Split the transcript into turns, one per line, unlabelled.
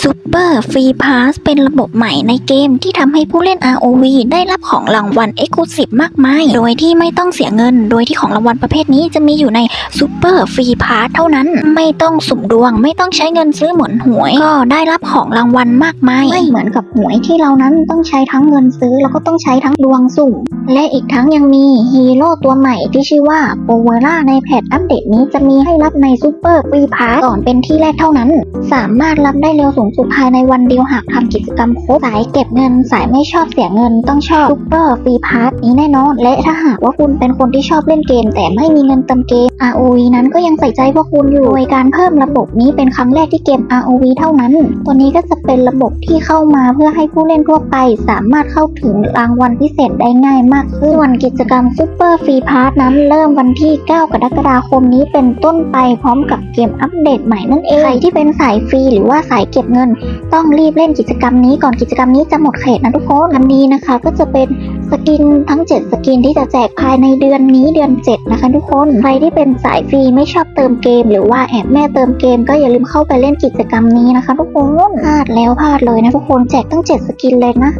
Super Free Pass เป็นระบบใหม่ในเกมที่ทำให้ผู้เล่น ROV ได้รับของรางวัล Exclusive มากมาย โดยที่ไม่ต้องเสียเงิน โดยที่ของรางวัลประเภทนี้จะมีอยู่ใน Super Free Pass เท่านั้น ไม่ต้องสุ่มดวง ไม่ต้องใช้เงินซื้อเหมือนหวย ก็ได้รับของรางวัลมากมาย ไม่เหมือนกับหวยที่เรานั้นต้องใช้ทั้งเงินซื้อแล้วก็ต้องใช้ทั้งดวงสุ่ม และอีกทั้งยังมีฮีโร่ตัวใหม่ที่ชื่อว่าโปเวล่าในแพทอัปเดตนี้จะมีให้รับในซูเปอร์ฟรีพาสก่อนเป็นที่แรกเท่านั้น สามารถรับได้เร็วสูงสุดภายในวันเดียวหากทำกิจกรรมครบสายเก็บเงินสายไม่ชอบเสียเงินต้องชอบซูเปอร์ฟรีพาสนี้แน่นอน และถ้าหากว่าคุณเป็นคนที่ชอบเล่นเกม แต่ไม่มีเงินเติมเกม ROV นั้นก็ยังใส่ใจพวกคุณอยู่โดยการเพิ่มระบบนี้เป็นครั้งแรกที่เกม ROV เท่านั้น ตัวนี้ก็จะเป็นระบบที่เข้ามาเพื่อให้ผู้เล่นทั่วไป สามารถเข้าถึงรางวัลพิเศษได้ง่ายมากขึ้นส่วนกิจกรรม Super Free Pass นั้นเริ่มวันที่ 9 กรกฎาคมนี้เป็นต้นไปพร้อมกับเกมอัปเดตใหม่นั่นเอง ใครที่เป็นสายฟรีหรือว่าสายเก็บเงิน ต้องรีบเล่นกิจกรรมนี้ก่อนกิจกรรมนี้จะหมดเขตนะทุกคนอันนี้นะคะก็จะเป็น สกินทั้ง 7 สกินที่จะแจกภายในเดือนนี้เดือน 7 นะคะทุกคน ใครที่เป็นสายฟรีไม่ชอบเติมเกม หรือว่าแอบแม่เติมเกม ก็อย่าลืมเข้าไปเล่นกิจกรรมนี้นะคะทุกคนพลาดแล้วพลาดเลยนะทุกคนแจกตั้ง 7 สกินเลยนะ